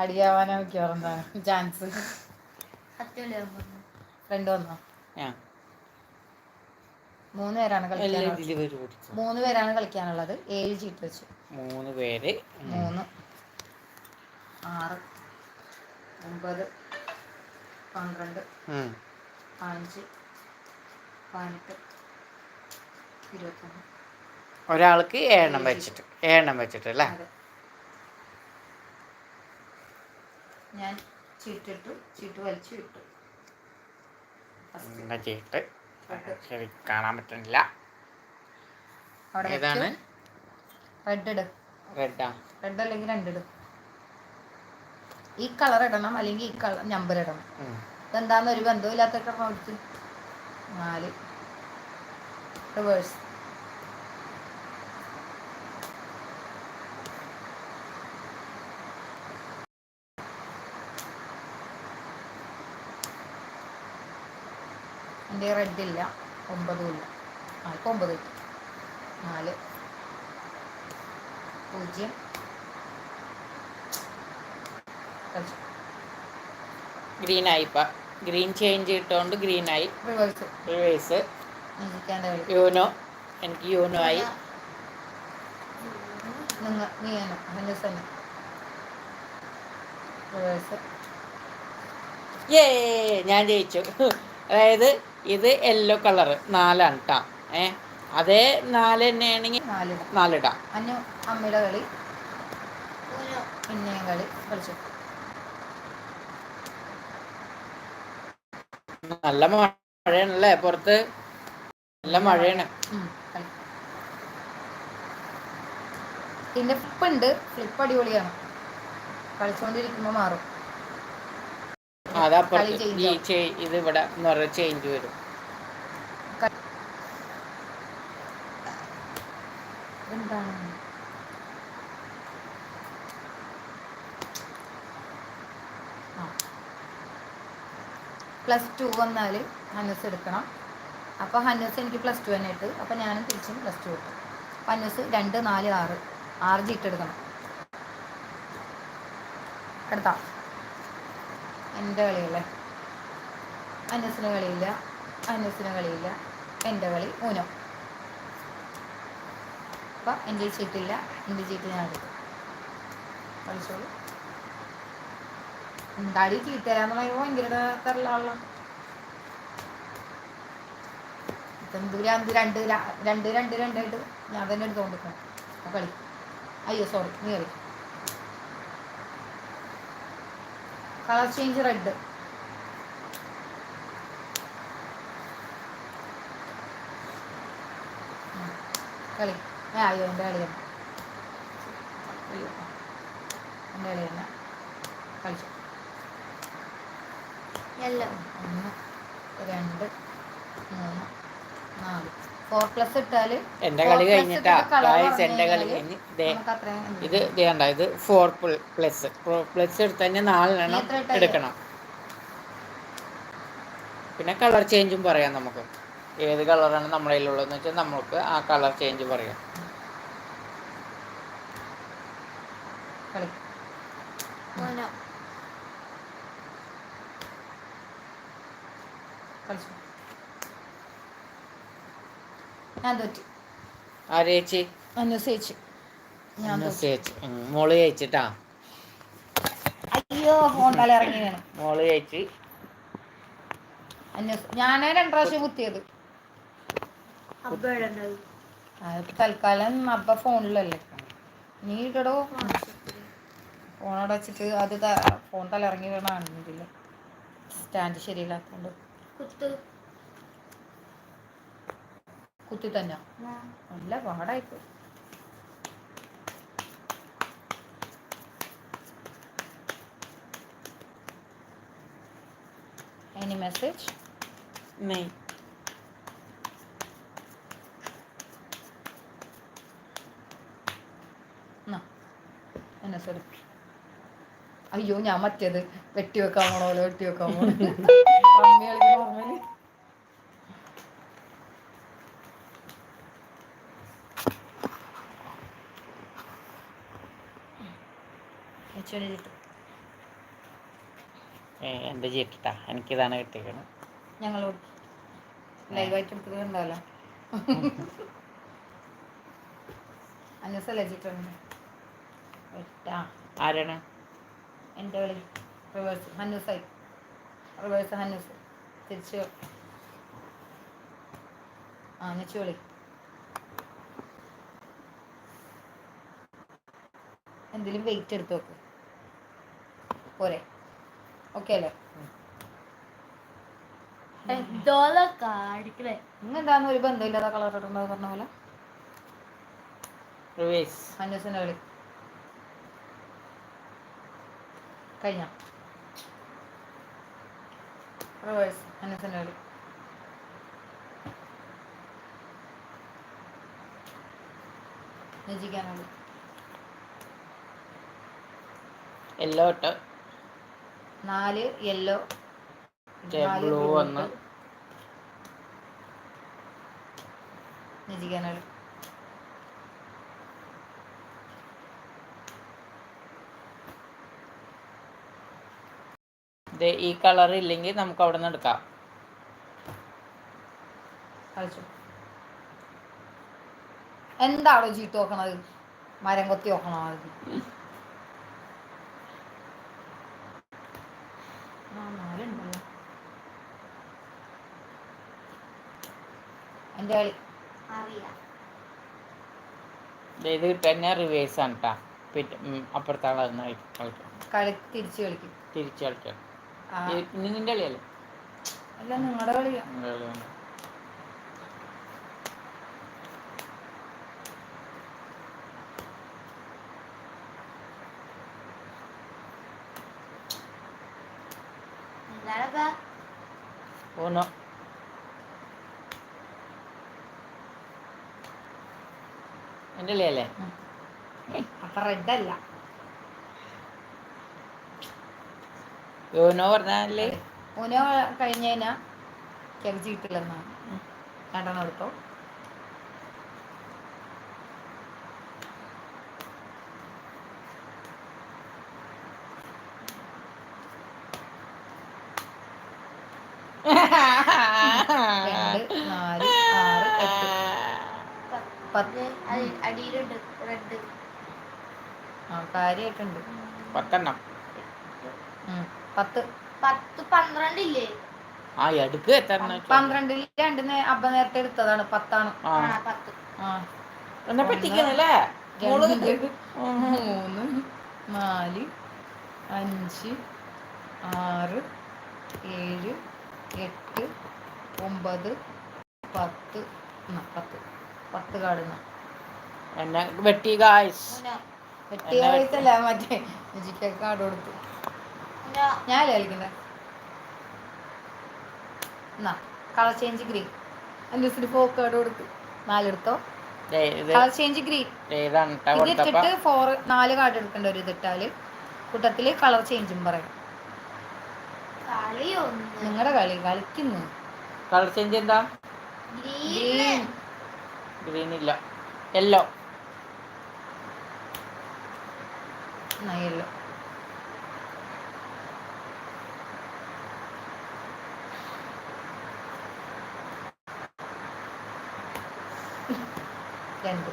അടിയാവാനാ മിക്കവാറും chance. Front വന്നോ? മൂന്ന് പേരാണ് കളിക്കാനുള്ളത്. മൂന്ന് പേരാണ് കളിക്കാനുള്ളത്. ഏഴ് ചീട്ട് വെച്ച്. മൂന്ന് പേര്. മൂന്ന്. ആറ്. ഒമ്പത്. പന്ത്രണ്ട്. അഞ്ച് പതിനഞ്ച്. പതിനെട്ട്. ഇരുപത്തൊന്ന്. ഒരാൾക്ക് ഏഴെണ്ണം വെച്ചിട്ട്. ഏഴെണ്ണം വെച്ചിട്ട് അല്ലേ അതെ ഞാൻ ചീട്ടിട്ടു ചീട്ട് വലിച്ചു ഇട്ടു ഫസ്റ്റ് എന്താ ചെയ്തിട്ട് ശരി കാണാൻ പറ്റുന്നില്ല. ഏതാണ് റെഡ് ഇട് റെഡാ റെഡ്? അല്ലെങ്കിൽ രണ്ട് ഈ കളർ ഇടണം അല്ലെങ്കിൽ ഈ കളർ നമ്പർ ഇടണം. ഇതെന്താന്ന് ഒരു ബന്ധവും ഇല്ലാത്ത കിടന്നു നാല്. റിവേഴ്സ്. എന്റെ റെഡ് ഇല്ല ഒമ്പതും ഇല്ല. ആൾക്ക് ഒമ്പത് കിട്ടി. നാല്. പൂജ്യം. ഗ്രീൻ ആയി ഇപ്പം. ഗ്രീൻ ചേഞ്ച് ഇട്ടുകൊണ്ട് ഗ്രീൻ ആയി റിവേഴ്സ്. യൂനോ. എനിക്ക് യൂനോ ആയി. ഏ ഞാൻ ജയിച്ചു. അതായത് ഇത് യെല്ലോ കളറ് നാലാണ് കേട്ടോ ഏ അതേ നാല് തന്നെയാണെങ്കിൽ നാലിട നാലിടാം. അന്നു അമ്മയുടെ കളി പിന്നെയും കളി കളിച്ചു. നല്ല മഴയാണല്ലേ പുറത്ത്? നല്ല മഴയാണ്. പിന്നെ ഫ്ലിപ്പ് ഉണ്ട്. ഫ്ലിപ്പ് അടിപൊളിയാണ്. കളിച്ചുകൊണ്ടിരിക്കുമ്പോൾ മാറും. അതപ്പുറത്ത് ഈ. ഇത് ഇവിടെ ചേഞ്ച് വരും. പ്ലസ് ടു വന്നാൽ ഹന്നസ് എടുക്കണം. അപ്പോൾ ഹന്നസ് എനിക്ക് പ്ലസ് ടു തന്നെ ഇട്ട്. അപ്പോൾ ഞാനും തിരിച്ചും പ്ലസ് ടു ഇട്ടു. അപ്പോൾ ഹന്നസ് രണ്ട് നാല് ആറ്. ആറ് ജീട്ട് എടുക്കണം. എടുത്താ? എന്റെ കളിയല്ലേ? അനസിന് കളിയില്ല. അനസിന് കളിയില്ല. എന്റെ കളി ഊനോ? അപ്പം എന്റെ ചീട്ടില്ല എന്റെ ചീട്ട് ഞാൻ എടുത്തു കളിച്ചോളൂ. എന്താടി ചീത്തരാന്ന് തരാന്ന് പറയുമ്പോൾ ഭയങ്കര എന്ത് രണ്ട് രണ്ട് രണ്ട് രണ്ടായിട്ട് ഞാൻ തന്നെ എടുത്തോണ്ടിരിക്കണം. കളി. അയ്യോ സോറി നീ കളി കളർ ചേഞ്ച് റെഡ്. കളി. അയ്യോ എന്റെ കളിയാണ് അയ്യോ എന്റെ കളി തന്നെ. കളിച്ചു. എല്ലാം. ഒന്ന് രണ്ട് മൂന്ന് നാല്. ഫോർ പ്ലസ് ഇട്ടാൽ എന്റെ കളി കഴിഞ്ഞിട്ടാ. ഗായ്സ് എന്റെ കളി കഴിഞ്ഞ്. ദേ ഇത് ഇത് കണ്ട? ഇത് ഫോർ പ്ലസ് പ്ലസ് എടുത്ത് തന്നെ നാലെണ്ണം? എടുക്കണം. പിന്നെ കളർ ചേഞ്ചും പറയാം നമുക്ക്. ഏത് കളറാണ് നമ്മുടെ കയ്യിലുള്ളതെന്ന് വെച്ചാൽ നമുക്ക് ആ കളർ ചേഞ്ച് പറയാം കളി ഓനോ കളിച്ചു ഞാൻ തോറ്റു. ആര് ചേച്ചി? അനുസരിച്ച് ഞാൻ തോറ്റു. ചേച്ചി. ഉം, മോൾ ചേച്ചിട്ടാ? അയ്യോ ഫോൺ തല ഇറങ്ങി വേണം. മോൾ ചേച്ചി. അന്വേഷ ഞാനേ രണ്ട് പ്രാവശ്യം കുത്തിയത്. തൽക്കാലം അപ്പ ഫോണിലല്ലേ. നീ ഇടടോ ഫോൺ അടച്ചിട്ട് അത് ത- ഫോൺ തല ഇറങ്ങി വീണാണെന്നില്ല സ്റ്റാൻഡ് ശരിയില്ലാത്തോണ്ട്. കുത്ത്. കുത്തി തന്നെ നല്ല പാടായിപ്പോയി. എനി മെസ്സേജ് നെയ് എന്നെ അയ്യോ ഞാൻ മറ്റേത് വെട്ടി വെക്കാൻ പോണോ. വെട്ടി വെക്കാൻ പോണ റമ്മി കിട്ടും എന്റെ ചീട്ടിട്ടാ എനിക്കിതാണ് കിട്ടിയത് ഞങ്ങളോട് ലൈവായിട്ട് എടുത്തിട്ടുണ്ടാവല്ലോ അന്നസല്ലേ ചിട്ടുണ്ട് എട്ടാ ആരാണ്? എന്റെ വിളി റിവേഴ്സ്. ഹന്നൂസായി. റിവേഴ്സ് ഹന്നൂസ്. തിരിച്ച് ആ നെച്ചു വിളി. എന്തെങ്കിലും വെയിറ്റ് എടുത്ത് വെക്ക്. പോരെ. ഓക്കെ അല്ലേ? ഇന്നെന്താന്ന് ഒരു ബന്ധമില്ലാത്ത കളർ ഇടുന്നത് പറഞ്ഞ പോലെ? റിവേഴ്സ് കളി കഴിഞ്ഞ? റിവേഴ്സ് എല്ലോ ഇട്ട്? നാല് യെല്ലോ ബ്ലൂ വന്ന്. ഈ കളർ ഇല്ലെങ്കിൽ നമുക്ക് അവിടെ നിന്ന് എടുക്കാം എന്താണോ ചീട്ട് നോക്കണത്? മരം കൊത്തി നോക്കണോ അത് ആ, നാലുണ്ടല്ലോ. എന്റെ കളി. ദേ ഇത് തന്നെ റിവേഴ്സ് ആണ് കേട്ടോ പിന്നെ അപ്പുറത്തെ ആളാണ് കളിക്കാം. കളി തിരിച്ചു കളിക്കും. തിരിച്ചു കളിക്കാം. ഇനി നിന്റെ കളിയല്ലേ? അല്ല നിങ്ങളുടെ കളിയാണ് എന്താണപ്പാ? ഓനോ എന്റെ അല്ലേ അപ്പൊ റെഡ് അല്ല. യോനോ പറഞ്ഞാൽ ഓനോ കഴിഞ്ഞ ചീട്ടില്ലെന്നാണ് രണ്ടെണ്ണം എടുത്തോ രണ്ട് നാല് ആറ് എട്ട് പത്ത് അടി- അടിയിലുണ്ട് റെഡ് ആ കാര്യമായിട്ടുണ്ട് പത്തെണ്ണം. പത്ത്. പത്ത് പന്ത്രണ്ട് ഇല്ലേ ആ എടുക്ക് എത്ര എണ്ണം വെച്ചാ? പന്ത്രണ്ടിൽ രണ്ട് അബ്ബ നേരത്തെ എടുത്തതാണ് പത്താണ്. എന്നാ മോൾ മൂന്ന് നാല് അഞ്ച് ആറ് ഏഴ് എട്ട് ഒമ്പത് പത്ത് പത്ത്. പത്ത് കാടുന്ന എന്നെ വെട്ടി ഗായ്സ് വെട്ടിയ വയസ്സല്ല മറ്റേ ജിക്ക കാർഡ് കൊടുത്തു. ഞാൻ കളിക്കണ്ടേ? എന്നാ കളർ ചേഞ്ച് ഗ്രീൻ അന്വേഷിച്ചിട്ട് ഫോക്ക് കാർഡ് കൊടുത്തു. നാലെടുത്തോ കളർ ചേഞ്ച് ഗ്രീൻ ഇത് ഇട്ടിട്ട് ഫോർ നാല് കാർഡ് എടുക്കേണ്ട ഒരു ഇതിട്ടാൽ കൂട്ടത്തിൽ കളർ ചേഞ്ചും പറയാം. കളി ഒന്ന് നിങ്ങളുടെ കളി കളിക്കുന്നു. കളർ ചേഞ്ച് എന്താ? ഗ്രീൻ ഗ്രീൻ ഇല്ല. യെല്ലോ നയല്ലോ രണ്ട്.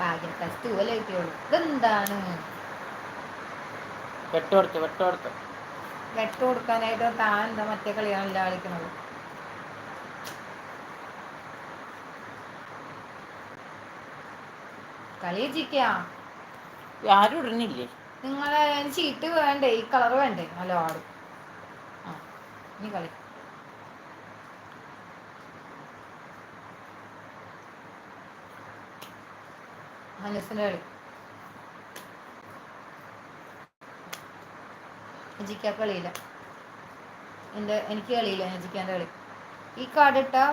ഭാഗ്യം. പ്ലസ് ടു അല്ലേ കിട്ടിയുള്ളൂ. ഇതെന്താണ്? വെട്ട് കൊടുത്ത് വെട്ട് കൊടുക്കാനായിട്ട് താൻ എന്താ മറ്റേ കളിയാണല്ല കളിക്കുന്നത്? കളി ചിക്കാ ആരും ഇടുന്നില്ലേ? നിങ്ങളെ ചീട്ട് വേണ്ടേ? ഈ കളർ വേണ്ടേ? നല്ല ആടും ആ ഇനി കളി. ഹനസിന്റെ കളി. അജിക്ക കളിയില്ല. എന്റെ എനിക്ക് കളിയില്ല നജിക്കാന്റെ കളി. ഈ കാർഡ് ഇട്ടാൽ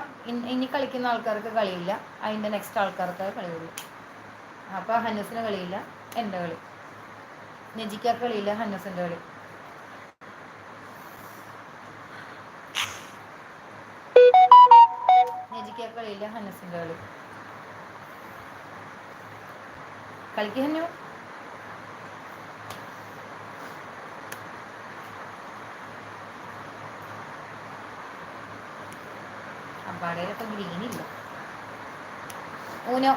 ഇനി കളിക്കുന്ന ആൾക്കാർക്ക് കളിയില്ല. അതിന്റെ നെക്സ്റ്റ് ആൾക്കാർക്ക് കളിയുള്ളൂ. അപ്പോൾ ഹനസിന് കളിയില്ല എന്റെ കളി. നജിക്ക കളിയില്ല ഹന്നസിന്റെ കളി. നജിക്ക കളിയില്ല കളി. കളിക്ക് ഹന്നു. അപ്പാടയിലപ്പം ഗ്രീനില്ല. ഊനോ?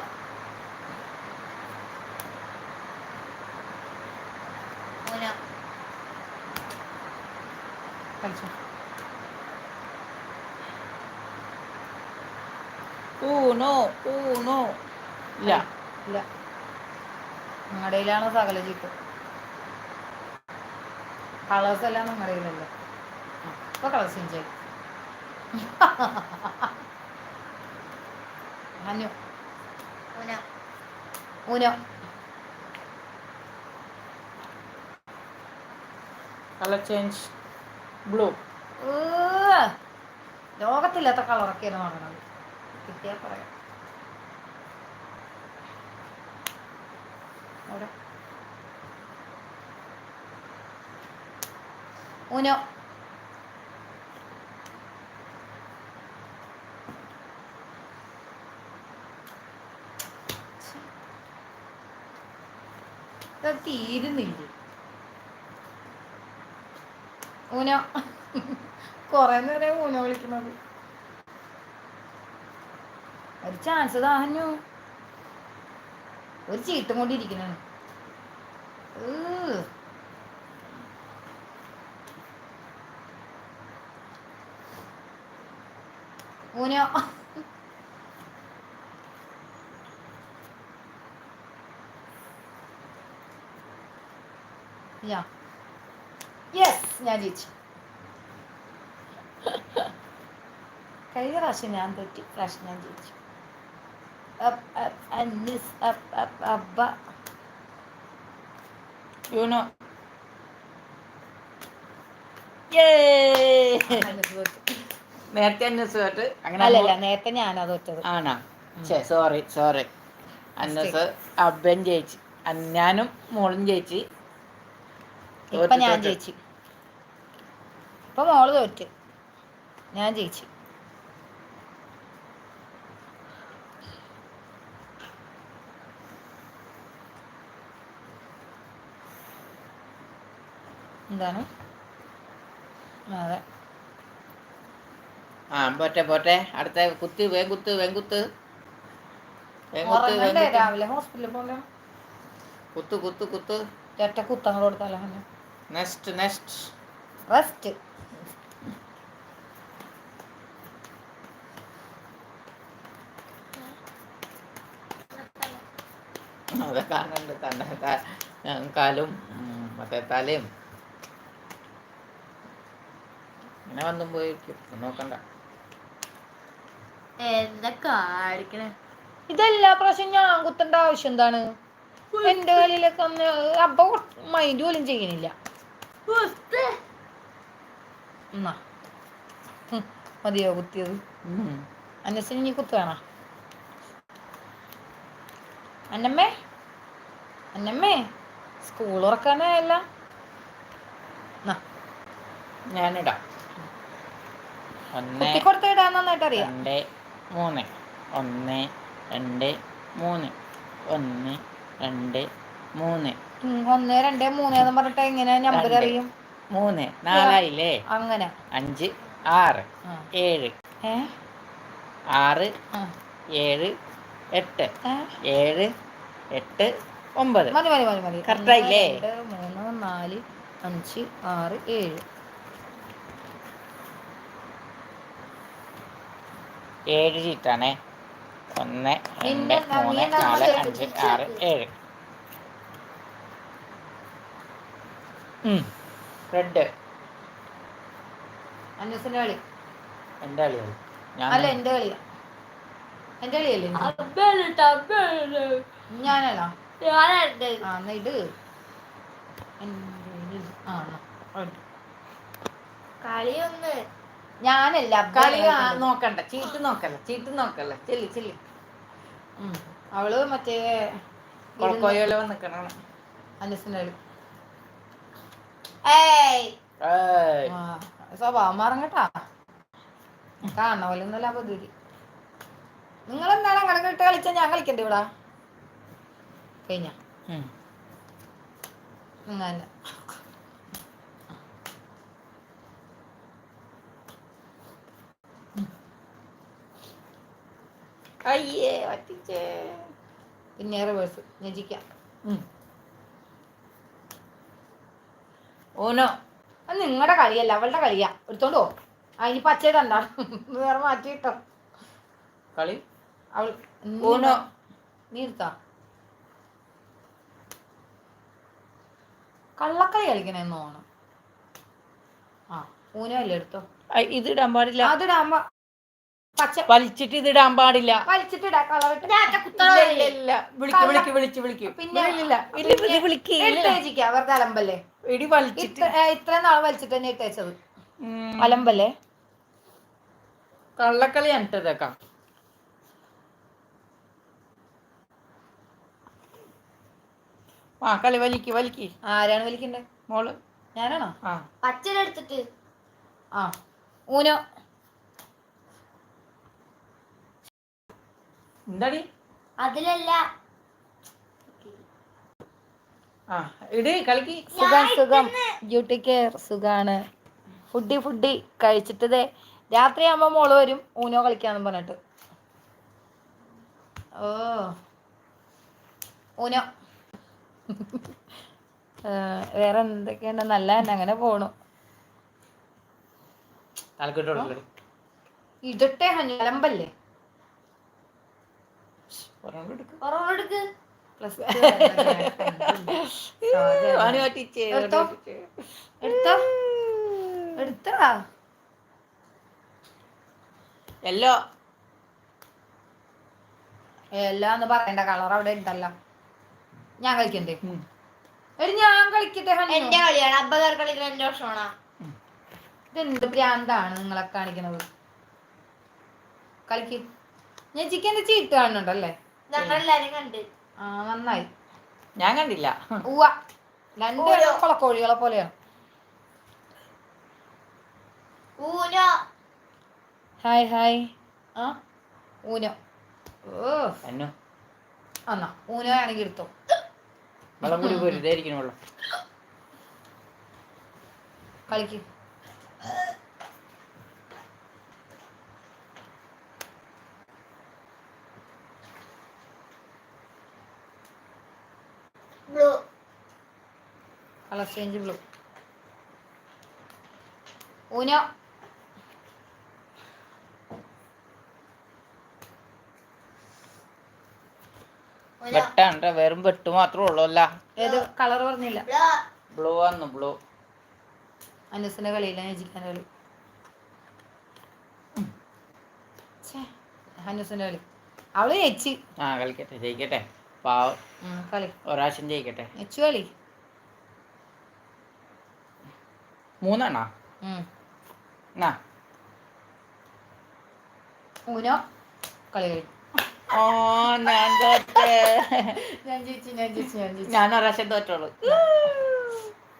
കളിച്ചു. ഊനോ ഊനോ ഇല്ല. ഇല്ല. നിങ്ങളുടെയിലാണ് സകല ചീട്ട് കളേഴ്സ് എല്ലാം നിങ്ങളുടെ കയ്യിലല്ലേ ഇപ്പൊ കളേഴ്സ് ചേഞ്ച് ആയി. ഊന ഊനോ കളർ ചേഞ്ച് ബ്ലൂ ലോകത്തില്ലാത്ത കളറൊക്കെയാണ് വാങ്ങണത്. കിട്ടിയാ പറയാം. അവിടെ ഊനോ ഇത് തീരുന്നില്ലേ ഊനോ കൊറേ നേരം ഊന വിളിക്കുന്നത് ഒരു ചാൻസ് ദാഹഞ്ഞു ഒരു ചീട്ടും കൊണ്ടിരിക്കണാണ് ഊനോ ഞാൻ യെസ് ഞാൻ ജയിച്ചു കഴിഞ്ഞ പ്രാവശ്യം ഞാൻ തെറ്റി പ്രാവശ്യം ഞാൻ ജയിച്ചു. അന്നിസ്, അബ്ബ. അന്നിസ് തോറ്റു. നേരത്തെ കേട്ട് അങ്ങനെ അല്ലല്ല നേരത്തെ ഞാനാ തോറ്റത്. ആണോ? ശേ സോറി സോറി അന്നസ് അബ്ബൻ ജയിച്ചു. ഞാനും മോളും ജയിച്ചു. ഇപ്പൊ ഞാൻ. ജയിച്ചു. ഇപ്പൊ മോൾ തോറ്റ്. ഞാൻ ജയിച്ചു. എന്താണ്? അതെ. ആ പോട്ടെ പോട്ടെ. അടുത്ത കുത്ത് വേങ്കുത്ത് വേങ്കുത്ത് വേഗം കുത്ത്. കുത്ത് കുത്ത്. രാവിലെ? ഹോസ്പിറ്റലിൽ പോലെ കുത്ത് കുത്ത് കുത്ത്. ഒറ്റ കുത്തങ്ങൾ കൊടുത്താലോ? Next next. റെസ്റ്റ് അത് കാണുന്നുണ്ട് തന്നെ കാ- കാലും മറ്റേ തലയും. ഇങ്ങനെ വന്നും പോയിരിക്കും. നോക്കണ്ട. ഇതെല്ലാ പ്രാവശ്യം ഞാൻ കുത്തേണ്ട ആവശ്യം എന്താണ്? എന്റെ കളിയിലൊക്കെ ഒന്ന് അപ്പൊ മൈൻഡ് പോലും ചെയ്യണില്ല. എന്നാ മതിയോ കുത്തിയത്. അന്നസിന് ഇനി കുത്ത് വേണ? അന്നമ്മേ? അന്നമ്മേ സ്കൂൾ ഉറക്കാനായല്ല ഞാനിടാം. ഒന്ന് കുത്തി കൊടുത്ത് ഇടാൻ നന്നായിട്ട് അറിയാം രണ്ട് മൂന്ന്. ഒന്ന് രണ്ട് മൂന്ന്. ഒന്ന് രണ്ട് മൂന്ന്. ഒന്ന് രണ്ട് മൂന്ന് എന്ന് പറഞ്ഞിട്ട് എങ്ങനെ നമ്പർ. അറിയും? മൂന്ന് നാലായില്ലേ? അങ്ങനെ. അഞ്ച് ആറ്. ഏഴ് ആറ്. ഏഴ് എട്ട്? ഏഴ് എട്ട് ഒമ്പത്. മതി മതി മതി മതി. കറക്റ്റായില്ലേ മൂന്ന് നാല് അഞ്ച് ആറ് ഏഴ്. ഏഴ് ചീറ്റാണേ ഒന്ന് രണ്ട് മൂന്ന് നാല് അഞ്ച് ആറ് ഏഴ്. ഏഴ് റെഡ് കളി. കളിയാണ് അല്ല എന്റെ കളിയാ. എന്റെ കളിയല്ലേ ഇത്? അബ്ബേലിട്ട് അബ്ബേലിട്ട് ഞാനല്ല ആ എന്നാ ഇട്. കളിയൊന്ന്. കളി നോക്കണ്ട. ചീട്ട് നോക്കല്ല ചീട്ട് നോക്കല്ല. ചെല്ലി ചെല്ലി. അവൾ മറ്റേ കൊളക്കോയോലോ നിക്കണം ആ സ്വഭാവം മാറങ്ങട്ടാ. കാണണ പോലെ ബുദ്ധി നിങ്ങൾ എന്താണ് അങ്ങനെ കിട്ട് കളിച്ചാ? ഞാൻ കളിക്കണ്ട ഇവിടെ. കഴിഞ്ഞ? അങ്ങനെ. അയ്യേ പറ്റിച്ചേ. പിന്നെ റിവേഴ്സ് ഞജിക്കാം ഊനോ അത് നിങ്ങളുടെ കളിയല്ല അവളുടെ കളിയാ. എടുത്തോണ്ട് പോ. ആ ഇനി പച്ച കണ്ടാ. വേറെ മാറ്റി കിട്ടോ കളി? അവൾ ഓനോ. നീ എടുത്താ? കള്ളക്കളി കളിക്കണെന്ന് ഓണം ആ ഊനോ അല്ലേ എടുത്തോ? ഇത് ഇടാൻ പാടില്ല. അതിടാകുമ്പോ പച്ച വലിച്ചിട്ട് ഇത് ഇടാൻ പാടില്ല. കളറിട്ട്. വിളിക്ക് വിളിക്ക് വിളിച്ച് വിളിക്ക്. പിന്നെ ഇല്ല, ഇല്ല, വിളിക്ക് വെറുതെ അലമ്പല്ലേ ഇടി വലിച്ചിട്ട്. ഇത്ര നാൾ വലിച്ചിട്ട് തന്നെ ഇട്ടേച്ചത്. അലമ്പല്ലേ? കള്ളക്കളി ഇട്ടതേക്കാം ആ കളി വലിക്ക് വലിക്ക്. ആരാണ് വലിക്കണ്ടേ? മോൾ. ഞാനാണോ? ആ. അച്ഛനെടുത്തിട്ട് ആ ഊനോ. എന്താടി? അതിലല്ല. സുഖം സുഖം. ഡ്യൂട്ടി കെയർ സുഖാണ്. ഫുഡി ഫുഡി കഴിച്ചിട്ടതേ രാത്രിയാകുമ്പോൾ മോൾ വരും. ഊനോ കളിക്കാന്ന് പറഞ്ഞിട്ട്. ഓ. ഊനോ. വേറെ എന്തൊക്കെയുണ്ട്? നല്ല തന്നെ അങ്ങനെ പോണു. ഇടട്ടെ അലമ്പല്ലേ? ഒരെണ്ണം എടുക്ക്. പ്ലസ് വാണി വാണി എടുത്തോ. എടുത്തോ എടുത്തടാ എല്ലോ എല്ലാം ഒന്ന് പറയണ്ട കളർ അവിടെ ഉണ്ടല്ലോ. ഞാൻ കളിക്കണ്ടേ? ഒരു ഞാൻ കളിക്കട്ടെ. എന്റെ കളിയാണ്. അബ്ബകാർ കളിക്കുന്ന എന്റെ വർഷമാണ് ഇതെന്ത് ഭ്രാന്താണ് നിങ്ങളെ കാണിക്കണത്? കളിക്ക്. ഞാൻ ചിക്കന്റെ ചീട്ട് കാണുന്നുണ്ടല്ലേ? ഞങ്ങളെല്ലാരും കണ്ട്. ആ നന്നായി. ഞാൻ കണ്ടില്ല. ഉവ്വ. രണ്ട്. കൊളക്കോഴികളെ പോലെയാണ് ഊനോ. Hi hi. ആ? ഊനോ. ഓ അന്നു. എന്നാ ഊനോ ആണെങ്കിൽ എടുത്തോ. വെള്ളം കൂടി പോരും ഇതായിരിക്കും വെള്ളം. കളിക്ക്. Colour change blue. ഊനോ വെട്ടാണ്ട വെറും വെട്ട് മാത്രമേ ഉള്ളൂ അല്ല ഏത് കളർ പറഞ്ഞില്ല. ബ്ലൂ. ആന്നു ബ്ലൂ. അനുസിന്റെ കളിയില്ല നെജിക്കാന്റെ കളി. അനുസിന്റെ കളി. അവൾ ജയിച്ച്. ആ കളിക്കട്ടെ ജയിക്കട്ടെ. പാവം. കളി. ഒരാശം ജയിക്കട്ടെ. നെച്ചു കളി. മൂന്നെണ്ണ. എന്നാ ഊനോ? കളി ഓ ഞാൻ തോറ്റേ. ഞാൻ ജയിച്ചു ഞാൻ ജയിച്ചു ഞാൻ ജയിച്ചു. ഞാൻ ഒരാശം തോറ്റുള്ളൂ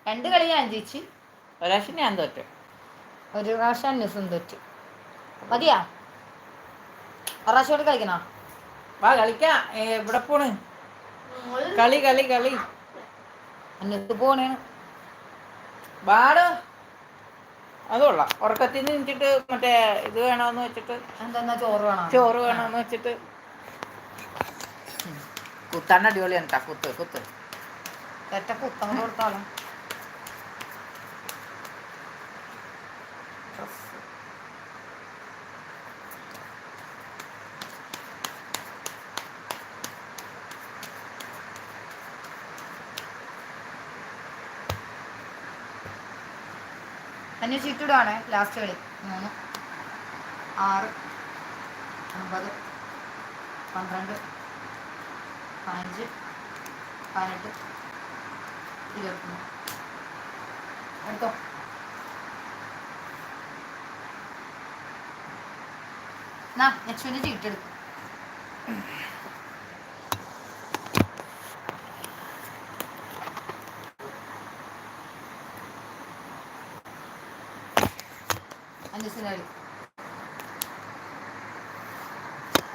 രണ്ട് കളി ഞാൻ ജയിച്ചു. ഒരാശം ഞാൻ തോറ്റു. ഒരു പ്രാവശ്യം അന്വേഷണം തോറ്റു. മതിയാ? ഒരാശോട് കളിക്കണോ? വാ കളിക്കാം. എവിടെ പോണ്. കളി കളി കളി. അന്വേഷിച്ച് പോണേ വാട്. അത് കൊള്ളാം. ഉറക്കത്തിൽ നിന്ന് നിന്നിട്ട് മറ്റേ ഇത് വേണമെന്ന് വെച്ചിട്ട് എന്താ ചോറ് വേണം? ചോറ് വേണമെന്ന് വെച്ചിട്ട്. കുത്താൻ അടിപൊളിയാണ് കേട്ടോ കുത്ത് കുത്ത്. ഒറ്റ കുത്തം കൊടുത്താലോ? അന്വേഷിച്ചിടുവാണേ ലാസ്റ്റ് കളി. മൂന്ന് ആറ് ഒമ്പത് പന്ത്രണ്ട് പതിനഞ്ച് പതിനെട്ട് ഇരുപത്തിമൂന്ന്. എടുത്തോ? എന്നാ യക്ഷുവിന്റെ ചീട്ടെടുക്കും അഞ്ചസിന്റെ കളി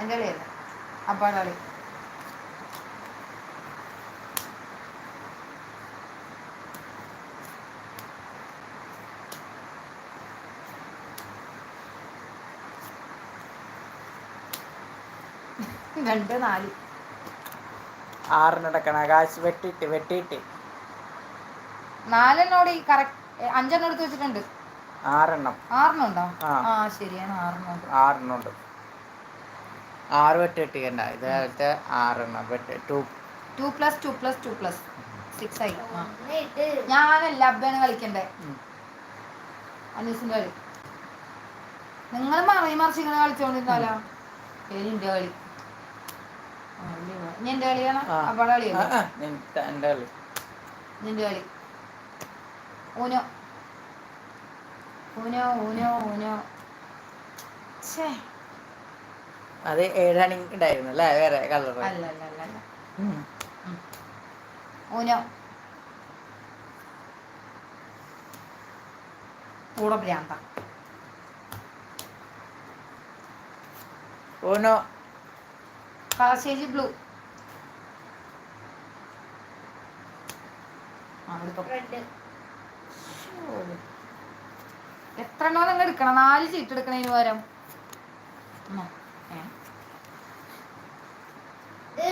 എന്റെ കളിയല്ല കളി രണ്ട് നാല്. ആറിന് എടുക്കണം കാശ് വെട്ടിട്ട് വെട്ടിട്ട് നാലെണ്ണോട് ഈ കറക്റ്റ് അഞ്ചെണ്ണം എടുത്ത് വെച്ചിട്ടുണ്ട്. ആറെണ്ണം. ആറെണ്ണം ഉണ്ടോ? ആ. ശരിയാണ്. ആറെണ്ണം ആറെണ്ണം ഉണ്ട്. ആറ് വെട്ട് വെട്ടിക്കണ്ട ഇതേപോലത്തെ ആറെണ്ണം വെട്ട് two. Two plus two plus two plus. Six ആയി. ഞാനല്ല അബ്ബാണ് കളിക്കണ്ടേ. അനീസിന്റെ കളി. നിങ്ങൾ മറി മറിച്ച് ഇങ്ങനെ കളിച്ചോണ്ടിരുന്നാലോ എന്റെ കളി. ഇനി എന്റെ കളിയാണ് നിന്റെ- കളി. നിന്റെ കളി. ഊനോ. You know you know you know. ഛേ. അത് ഏഴാണി ഉണ്ടായിരുന്നു അല്ലേ? വേറെ കളർ അല്ല അല്ല അല്ല അല്ല. ഊനോ. കൂടെ ഭ്രാന്ത ഊനോ ബ്ലൂ. ആ എടുത്തോ റെഡ് എത്ര എണ്ണോ നിങ്ങൾ എടുക്കണം? നാല് ചീട്ട് എടുക്കണതിന് പകരം ഉം. ഏ? ഇത്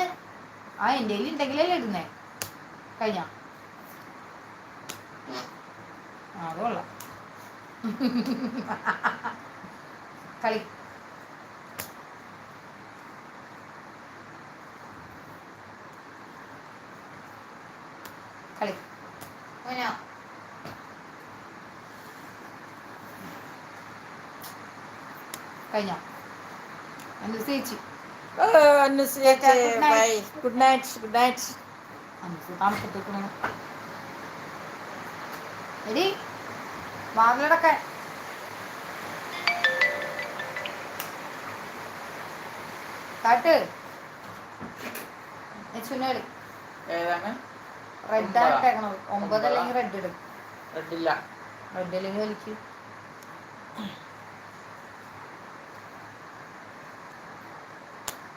ആ എന്റെ കയ്യിൽ ഉണ്ടെങ്കിലല്ലേ ഇടുന്നേ. കഴിഞ്ഞ? അത് കൊള്ളാം. കളി. കളി. ഊനോ കഴിഞ്ഞ? എന്ത് ചേച്ചി bye good night good night എടി വാതിലടക്കെ കാട്ട്. ഏതാണ്? റെഡ് ഒമ്പതാ? ആയിട്ടേക്കണത്. ഒമ്പത്? അല്ലെങ്കിൽ റെഡ് ഇടും റെഡില്ല റെഡ് അല്ലെങ്കിൽ വലിക്ക്.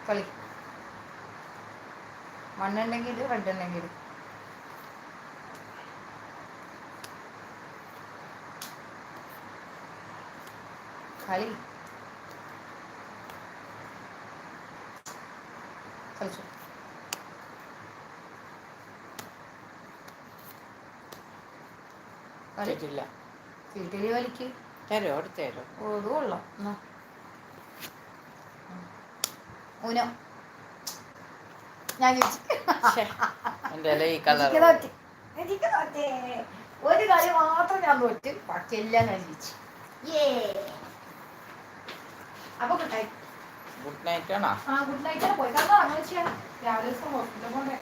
കളി. മണ്ണുണ്ടെങ്കിൽ ഇട് റെഡ് ഉണ്ടെങ്കിൽ ഇട്. കളി. കളിച്ചു. കളിച്ചില്ല ചീട്ടിൽ വലിക്ക്? തരോ അടുത്തേരോ തരോ? ഓ അത് കൊള്ളാം. എന്നാ ഊനോ ഞാൻ ജയിച്ചു. എന്റെ ഈ കളർ എനിക്ക് തോറ്റ്. എനിക്ക് തോറ്റേ. ഒരു കളി മാത്രം ഞാൻ തോറ്റ് ബാക്കിയെല്ലാം ഞാൻ ജയിച്ചു അപ്പൊ ഗുഡ് ഗുഡ് നൈറ്റ് ആണോ ആ ഗുഡ് നൈറ്റ് പോയി കാരണം അങ്ങനെ ചെയ്യാം രാവിലെ ദിവസം ഹോസ്പിറ്റലിൽ പോണ്ടേ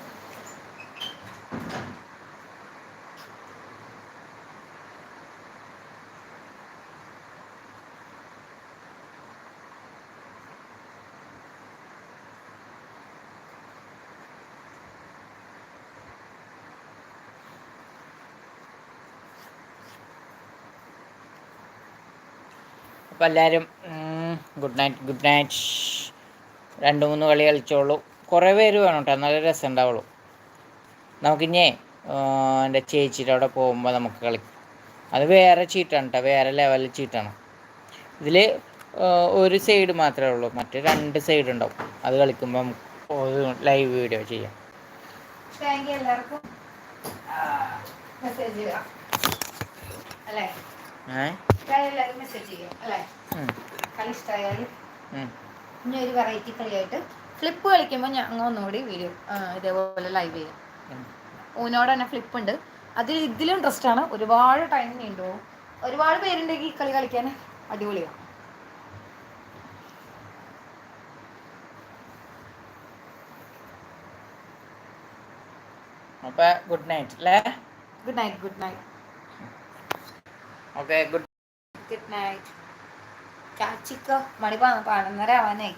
അപ്പോൾ എല്ലാവരും ഗുഡ് നൈറ്റ് ഗുഡ് നൈറ്റ് രണ്ട് മൂന്ന് കളി കളിച്ചോളൂ. കുറേ പേര് വേണം കേട്ടോ നല്ല രസം ഉണ്ടാവുള്ളൂ നമുക്കിഞ്ഞേ എന്റെ ചേച്ചിയുടെ അവിടെ പോകുമ്പോൾ നമുക്ക് കളി അത് വേറെ ചീട്ടാണ് കേട്ടോ വേറെ ലെവലിൽ ചീട്ടാണ്. ഇതിൽ ഒരു സൈഡ് മാത്രമേ ഉള്ളൂ മറ്റേ രണ്ട് സൈഡ് ഉണ്ടാവും. അത് കളിക്കുമ്പോൾ നമുക്ക് ഒരു ലൈവ് വീഡിയോ ചെയ്യാം. താങ്ക് യു എല്ലാവർക്കും. മെസ്സേജ് ചെയ്യാം അല്ലേ? ഏ? മെസ്സേജ് ചെയ്യാം അല്ലേ? കളി. ഇനി ഒരു വെറൈറ്റി കളിയായിട്ട് ഫ്ലിപ്പ് കളിക്കുമ്പോൾ ഞങ്ങൾ ഒന്നുകൂടി വീഡിയോ ഇതേപോലെ ലൈവ് ചെയ്യാം. ഊനോട് തന്നെ ഫ്ലിപ്പ് ഉണ്ട്. അതിൽ ഇതിലും ഇൻട്രസ്റ്റ് ആണ്. ഒരുപാട് ടൈം നീണ്ടുപോകും ഒരുപാട് പേരുണ്ടെങ്കിൽ ഈ കളി കളിക്കാൻ അടിപൊളിയാണ് ഗുഡ് നൈറ്റ് അല്ലേ good night good night okay good good night ചാച്ചിക്കോ മണി പ- പതിനൊന്നര ആവാനായി.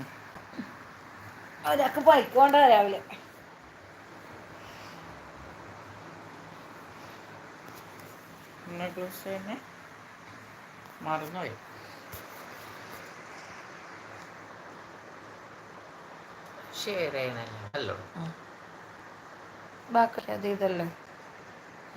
അവരൊക്കെ പണിക്കോണ്ട രാവിലെ. മറന്നുപോയി. ഷെയർ ചെയ്യണല്ലോ? ബാക്കി അത് ഇതല്ലേ?